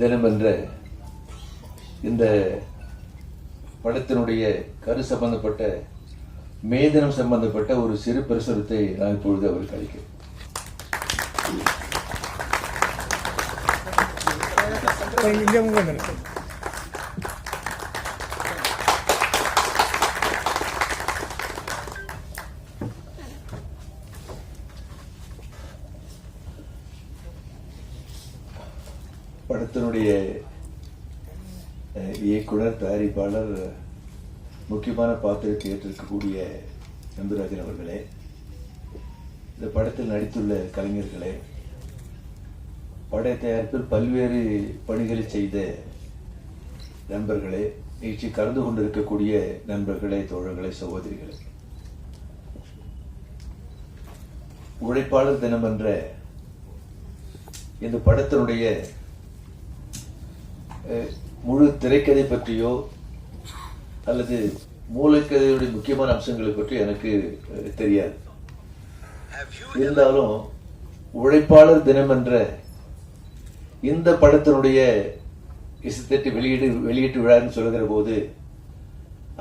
தினம் என்ற இந்த படத்தினுடைய கரு சம்பந்தப்பட்ட மே தினம் சம்பந்தப்பட்ட ஒரு சிறு பிரசுரத்தை நான் இப்பொழுது அவருக்கு அளிக்கிறேன். இங்கே நம்முடைய இயக்குனர் தயாரிப்பாளர் முக்கியமான பாத்திரத்தை ஏற்றிருக்கக்கூடிய நம்புராஜன் அவர்களே இந்த படத்தில் நடித்துள்ள கலைஞர்களே பட தயாரிப்பில் பல்வேறு பணிகளை செய்த நண்பர்களே நிகழ்ச்சி கலந்து கொண்டிருக்கக்கூடிய நண்பர்களே தோழர்களே சகோதரிகளே. உழைப்பாளர் தினம் என்ற இந்த படத்தினுடைய முழு திரைக்கதை பற்றியோ அல்லது மூலக்கதையுடைய முக்கியமான அம்சங்களை பற்றி எனக்கு தெரியாது. இருந்தாலும் உழைப்பாளர் தினம் என்ற இந்த படத்தினுடைய இசைத்தட்டு வெளியீடு வெளியீட்டு விழான்னு சொல்லுகிற போது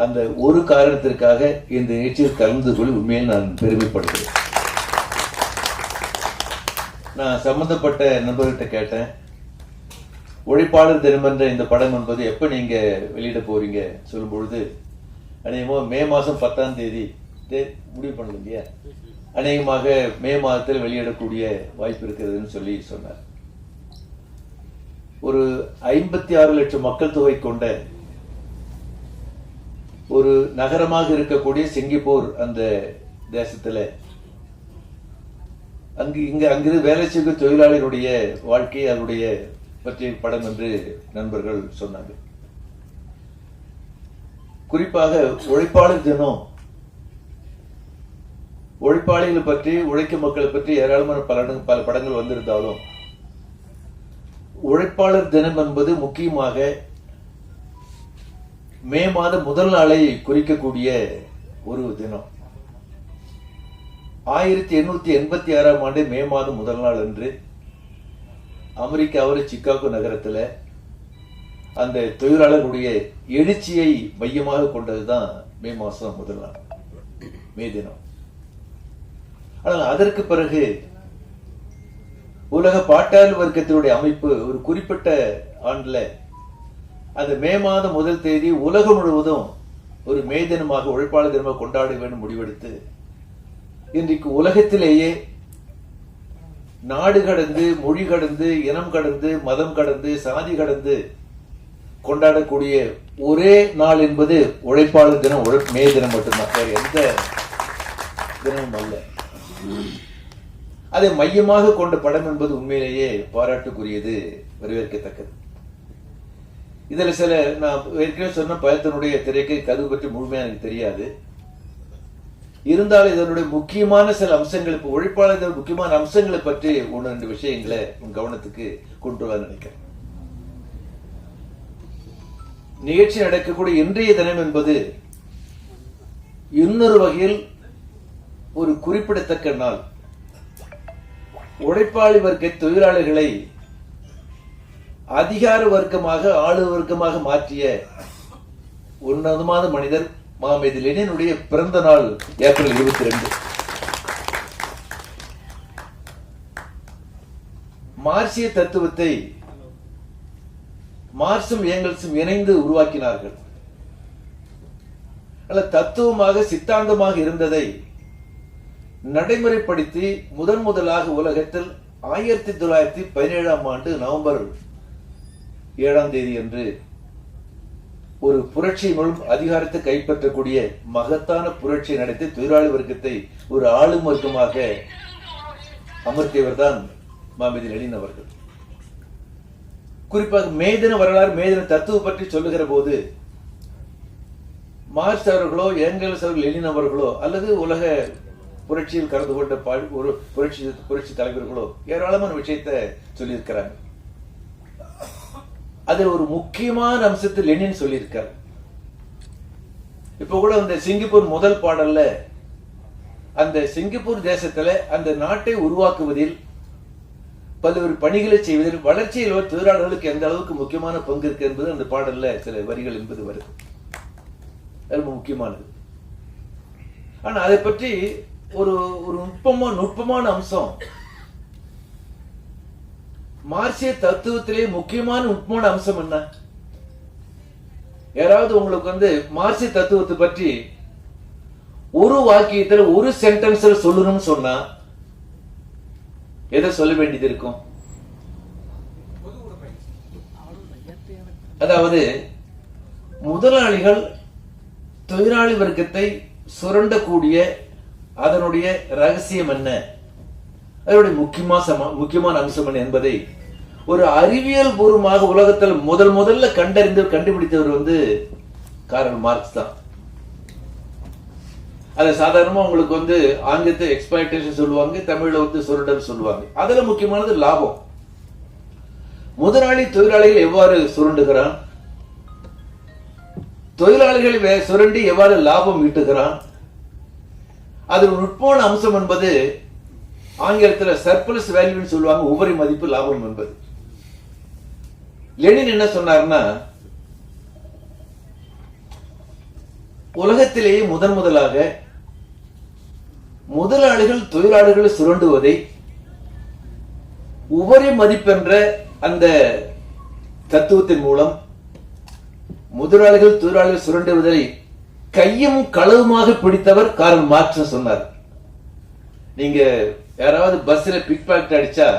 அந்த ஒரு காரணத்திற்காக இந்த நிகழ்ச்சியில் கலந்து கொள்ள உண்மையில் நான் பெருமைப்படுகிறேன். நான் சம்பந்தப்பட்ட நண்பர்கிட்ட கேட்டேன். ஒழிப்பாளர் தினம் என்ற இந்த படம் என்பது எப்ப நீங்க வெளியிட போறீங்க சொல்லும் பொழுது அநேகமாக மே மாசம் பத்தாம் தேதி முடிவு பண்ணல இல்லையா அநேகமாக மே மாதத்தில் வெளியிடக்கூடிய வாய்ப்பு இருக்கிறதுன்னு சொல்லி சொன்னார். ஒரு ஐம்பத்தி ஆறு லட்சம் மக்கள் தொகை கொண்ட ஒரு நகரமாக இருக்கக்கூடிய சிங்கப்பூர் அந்த தேசத்துல அங்கு இங்க அங்கிருந்து வேலை செய்யும் தொழிலாளர்களுடைய வாழ்க்கை அதனுடைய பற்றிய படம் என்று நண்பர்கள் சொன்னாங்க குறிப்பாக உழைப்பாளர் தினம். உழைப்பாளிகளை பற்றி உழைக்கும் மக்களை பற்றி ஏராளமான பல பல படங்கள் வந்திருந்தாலும் உழைப்பாளர் தினம் என்பது முக்கியமாக மே மாதம் முதல் நாளை குறிக்கக்கூடிய ஒரு தினம். ஆயிரத்தி எண்ணூத்தி எண்பத்தி ஆறாம் ஆண்டு மே மாதம் முதல் நாள் அன்று அமெரிக்காவில் சிக்காகோ நகரத்தில் அந்த தொழிலாளர்களுடைய எழுச்சியை மையமாக கொண்டதுதான் மே மாசம் முதல் நாள் மே தினம். ஆனால் அதற்கு பிறகு உலக பாட்டாளி வர்க்கத்தினுடைய அமைப்பு ஒரு குறிப்பிட்ட ஆண்டுல அந்த மே மாதம் முதல் தேதி உலகம் முழுவதும் ஒரு மே தினமாக உழைப்பாளர் தினமாக கொண்டாட வேண்டும் முடிவெடுத்து இன்றைக்கு உலகத்திலேயே நாடு கடந்து மொழி கடந்து இனம் கடந்து மதம் கடந்து சாதி கடந்து கொண்டாடக்கூடிய ஒரே நாள் என்பது உழைப்பாளர் தினம் உழை மே தினம் மட்டும்தான். எந்த தினமும் அல்ல. அதை மையமாக கொண்ட படம் என்பது உண்மையிலேயே பாராட்டுக்குரியது வரவேற்கத்தக்கது. இதில் சில நான் ஏற்கனவே சொன்ன பயத்தினுடைய திரைக்கு கது பற்றி முழுமையாக எனக்கு தெரியாது. இருந்தாலும் இதனுடைய முக்கியமான சில அம்சங்கள் இப்போ உழைப்பாளர் முக்கியமான அம்சங்களை பற்றி ஒன்று ரெண்டு விஷயங்களை உன் கவனத்துக்கு கொண்டு வர நினைக்கிறேன். நிகழ்ச்சி நடக்கக்கூடிய இன்றைய தினம் என்பது இன்னொரு வகையில் ஒரு குறிப்பிடத்தக்க நாள். உழைப்பாளி வர்க்க தொழிலாளர்களை அதிகார வர்க்கமாக ஆளு வர்க்கமாக மாற்றிய உன்னதமான மனிதர் மாமேதி லெனினுடைய பிறந்த நாள் ஏப்ரல் இருபத்தி ரெண்டு மார்சிய தத்துவத்தை மார்சும் ஏங்கல்ஸும் இணைந்து உருவாக்கினார்கள். அல்ல தத்துவமாக சித்தாந்தமாக இருந்ததை நடைமுறைப்படுத்தி முதன் முதலாக உலகத்தில் ஆயிரத்தி தொள்ளாயிரத்தி பதினேழாம் ஆண்டு நவம்பர் ஏழாம் தேதி என்று ஒரு புரட்சி மூலம் அதிகாரத்தை கைப்பற்றக்கூடிய மகத்தான புரட்சி நடத்தி தொழிலாளி வர்க்கத்தை ஒரு ஆளும் வர்க்கமாக அமர்த்தியவர் தான் மாமதி லெனின் அவர்கள். குறிப்பாக மேதின வரலாறு மேதின தத்துவம் பற்றி சொல்லுகிற போது மார்க்ஸ் அவர்களோ ஏங்கல்ஸ் அவர்கள் லெனின் அவர்களோ அல்லது உலக புரட்சியில் கலந்து கொண்ட ஒரு புரட்சி புரட்சி தலைவர்களோ ஏராளமான விஷயத்தை சொல்லியிருக்கிறாங்க. அதில் ஒரு முக்கியமான அம்சத்தை லெனின் சொல்லியிருக்கார். இப்ப கூட அந்த சிங்கப்பூர் முதல் பாடல்ல அந்த சிங்கப்பூர் தேசத்துல அந்த நாட்டை உருவாக்குவதில் பல்வேறு பணிகளை செய்வதில் வளர்ச்சியில் தொழிலாளர்களுக்கு எந்த அளவுக்கு முக்கியமான பங்கு இருக்கு என்பது அந்த பாடல்ல சில வரிகள் என்பது வருது. ரொம்ப முக்கியமானது. ஆனா அதை பற்றி ஒரு ஒரு நுட்பமா நுட்பமான அம்சம் மார்சிய தத்துவத்திலே முக்கியமான நுட்பமான அம்சம் என்ன? யாராவது உங்களுக்கு வந்து மார்சிய தத்துவத்தை பற்றி ஒரு வாக்கியத்துல ஒரு சென்டென்ஸ்ல சொல்லணும்னு சொன்னா எதை சொல்ல வேண்டியது இருக்கும்? அதாவது முதலாளிகள் தொழிலாளி வர்க்கத்தை சுரண்டக்கூடிய அதனுடைய ரகசியம் என்ன? அதனுடைய முக்கியமான முக்கியமான அம்சம் என்பதை ஒரு அறிவியல் பூர்வமாக உலகத்தில் முதல் முதல்ல கண்டறிந்து கண்டுபிடித்தவர் வந்து காரல் மார்க்ஸ் தான். அதை சாதாரணமா உங்களுக்கு வந்து ஆங்கிலத்தை எக்ஸ்பெக்டேஷன் சொல்லுவாங்க தமிழ்ல வந்து சுருடல் சொல்லுவாங்க. அதுல முக்கியமானது லாபம். முதலாளி தொழிலாளிகள் எவ்வாறு சுரண்டுகிறான்? தொழிலாளிகள் சுரண்டி எவ்வாறு லாபம் ஈட்டுகிறான்? அது நுட்பமான அம்சம் என்பது ஆங்கிலத்தில் சர்பிளஸ் வேல்யூன்னு சொல்லுவாங்க உபரி மதிப்பு லாபம் என்பது. லெனின் என்ன சொன்னார்னா உலகத்திலேயே முதன் முதலாக முதலாளிகள் தொழிலாளர்களை சுரண்டுவதை உபரி மதிப்பென்ற அந்த தத்துவத்தின் மூலம் முதலாளிகள் தொழிலாளர்கள் சுரண்டுவதை கையும் களவுமாக பிடித்தவர் காரல் மார்க்ஸ் சொன்னார். நீங்க யாராவது பஸ்ல பிக் பாக்கெட் அடிச்சா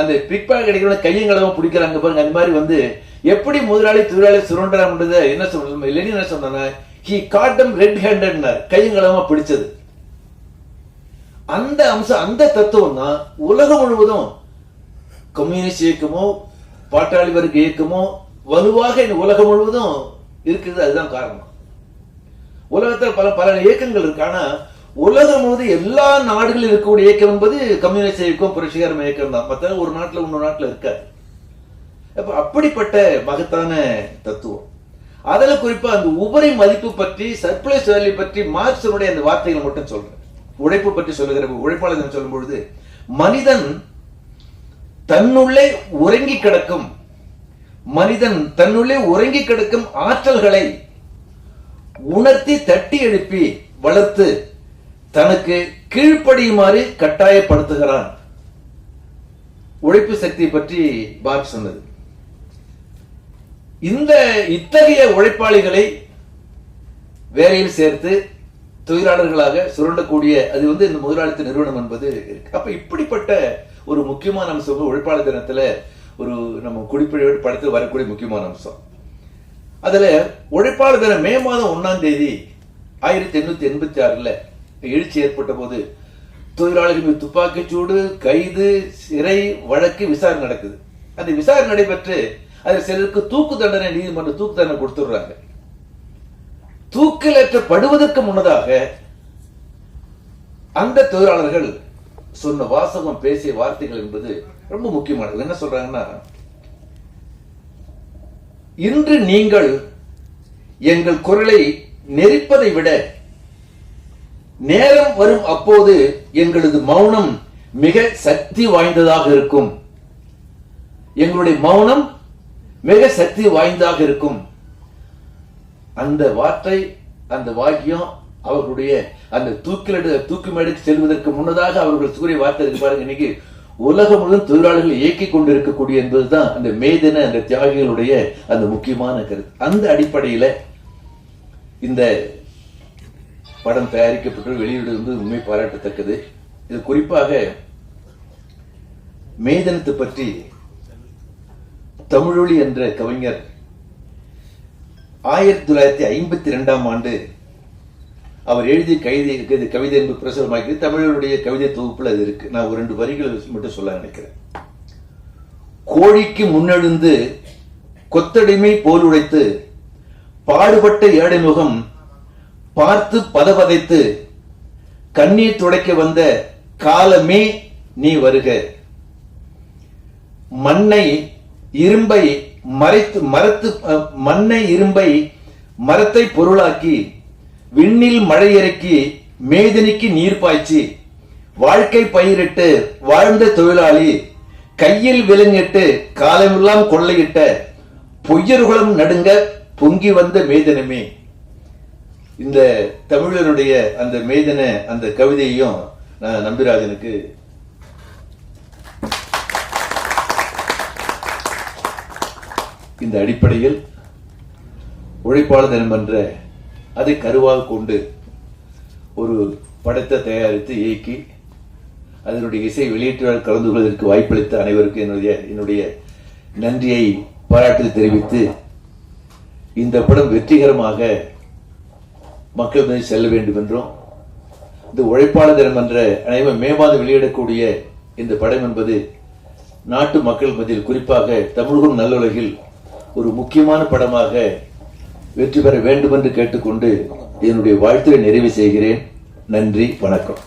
அந்த பிக் பாக்கெட் அடிக்கிற கையங்களவும் பிடிக்கிறாங்க பாருங்க. அந்த மாதிரி வந்து எப்படி முதலாளி தொழிலாளி சுரண்டாங்கன்றத என்ன சொல்றது? லெனின் என்ன சொன்னா ஹி காட்டம் ரெட் ஹேண்டட்னார் கையும் பிடிச்சது. அந்த அம்சம் அந்த தத்துவம் தான் உலகம் முழுவதும் கம்யூனிஸ்ட் இயக்கமோ பாட்டாளி வர்க்க இயக்கமோ வலுவாக இந்த உலகம் முழுவதும் இருக்குது அதுதான் காரணம். உலகத்தில் பல பல இயக்கங்கள் இருக்கு. ஆனா உலகம் வந்து எல்லா நாடுகளில் இருக்கக்கூடிய இயக்கம் என்பது கம்யூனிஸ்ட் இயக்கம் புரட்சிகரம் இயக்கம் தான். பார்த்தா ஒரு நாட்டுல இன்னொரு நாட்டில் இருக்காது. அப்ப அப்படிப்பட்ட மகத்தான தத்துவம். அதுல குறிப்பா அந்த உபரி மதிப்பு பற்றி சர்ப்ளஸ் வேல்யூ பற்றி மார்க்சனுடைய அந்த வார்த்தைகளை மட்டும் சொல்றேன். உழைப்பு பற்றி சொல்லுகிற உழைப்பாளர் சொல்லும் பொழுது மனிதன் தன்னுள்ளே உறங்கி கிடக்கும் மனிதன் தன்னுள்ளே உறங்கி கிடக்கும் ஆற்றல்களை உணர்த்தி தட்டி எழுப்பி வளர்த்து தனக்கு கீழ்ப்படியுமாறு கட்டாயப்படுத்துகிறான். உழைப்பு சக்தி பற்றி பாப் சொன்னது. இந்த இத்தகைய உழைப்பாளிகளை வேலையில் சேர்த்து தொழிலாளர்களாக சுரண்டக்கூடிய அது வந்து இந்த முதலாளித்த நிறுவனம் என்பது இருக்கு. அப்ப இப்படிப்பட்ட ஒரு முக்கியமான அம்சம் உழைப்பாளர் தினத்துல ஒரு நம்ம குடிப்பிழையோடு படத்தில் வரக்கூடிய முக்கியமான அம்சம். அதுல உழைப்பாளர் தினம் மே மாதம் ஒன்னாம் தேதி ஆயிரத்தி எண்ணூத்தி எண்பத்தி ஆறுல எழுச்சி ஏற்பட்ட போது தொழிலாளர்கள் மீது துப்பாக்கிச் சூடு கைது சிறை வழக்கு விசாரணை நடக்குது. அந்த விசாரணை நடைபெற்று அதில் சிலருக்கு தூக்கு தண்டனை நீதிமன்றம் தூக்கு தண்டனை கொடுத்துடுறாங்க. தூக்கிலேற்றப்படுவதற்கு முன்னதாக அந்த தொழிலாளர்கள் சொன்ன வாசகம் பேசிய வார்த்தைகள் என்பது ரொம்ப முக்கியமானது. என்ன சொல்றாங்கன்னா இன்று நீங்கள் எங்கள் குரலை நெரிப்பதை விட நேரம் வரும் அப்போது எங்களது மௌனம் மிக சக்தி வாய்ந்ததாக இருக்கும். எங்களுடைய மௌனம் மிக சக்தி வாய்ந்ததாக இருக்கும். அந்த வார்த்தை அந்த வாக்கியம் அவர்களுடைய அந்த தூக்கிலடு தூக்கி மேடைக்கு செல்வதற்கு முன்னதாக அவர்கள் சூரிய வார்த்தை இருக்கு பாருங்க இன்னைக்கு உலகம் முழுவதும் தொழிலாளர்கள் இயக்கிக் கொண்டிருக்கக்கூடிய என்பதுதான் அந்த மேதின அந்த தியாகிகளுடைய அந்த முக்கியமான கருத்து. அந்த அடிப்படையில இந்த படம் தயாரிக்கப்பட்டு வெளியிடுவது உண்மை பாராட்டத்தக்கது. இது குறிப்பாக மேதனத்தை பற்றி தமிழொலி என்ற கவிஞர் ஆயிரத்தி தொள்ளாயிரத்தி ஐம்பத்தி ரெண்டாம் ஆண்டு அவர் எழுதிய கவிதை இது கவிதை என்பது பிரசுரமாக்கி தமிழருடைய கவிதை தொகுப்புல அது இருக்கு. நான் ஒரு ரெண்டு வரிகளை மட்டும் சொல்ல நினைக்கிறேன். கோழிக்கு முன்னெழுந்து கொத்தடிமை போல் உழைத்து பாடுபட்ட ஏழை முகம் பார்த்து பதபதைத்து கண்ணீர் துடைக்க வந்த காலமே நீ வருக. மண்ணை இரும்பை மறைத்து மரத்து மண்ணை இரும்பை மரத்தை பொருளாக்கி விண்ணில் மழை இறக்கி மேதினிக்கு நீர் பாய்ச்சி வாழ்க்கை பயிரிட்டு வாழ்ந்த தொழிலாளி கையில் விலங்கிட்டு காலமெல்லாம் கொள்ளையிட்ட பொய்யர்களும் நடுங்க பொங்கி வந்த மேதனமே. இந்த தமிழனுடைய அந்த மேதன அந்த கவிதையையும் நான் நம்பிராஜனுக்கு இந்த அடிப்படையில் உழைப்பாளர் தினம் என்ற அதை கருவாக கொண்டு ஒரு படத்தை தயாரித்து இயக்கி அதனுடைய இசை வெளியீட்டாளர் கலந்து கொள்வதற்கு வாய்ப்பளித்த அனைவருக்கும் என்னுடைய என்னுடைய நன்றியை பாராட்டு தெரிவித்து இந்த படம் வெற்றிகரமாக மக்கள் மீது செல்ல வேண்டும் என்றும் இந்த உழைப்பாளர் தினம் என்ற அனைவரும் மே மாதம் வெளியிடக்கூடிய இந்த படம் என்பது நாட்டு மக்கள் மத்தியில் குறிப்பாக தமிழகம் நல்லுலகில் ஒரு முக்கியமான படமாக வெற்றி பெற வேண்டும் என்று கேட்டுக்கொண்டு என்னுடைய வாழ்த்துரை நிறைவு செய்கிறேன். நன்றி வணக்கம்.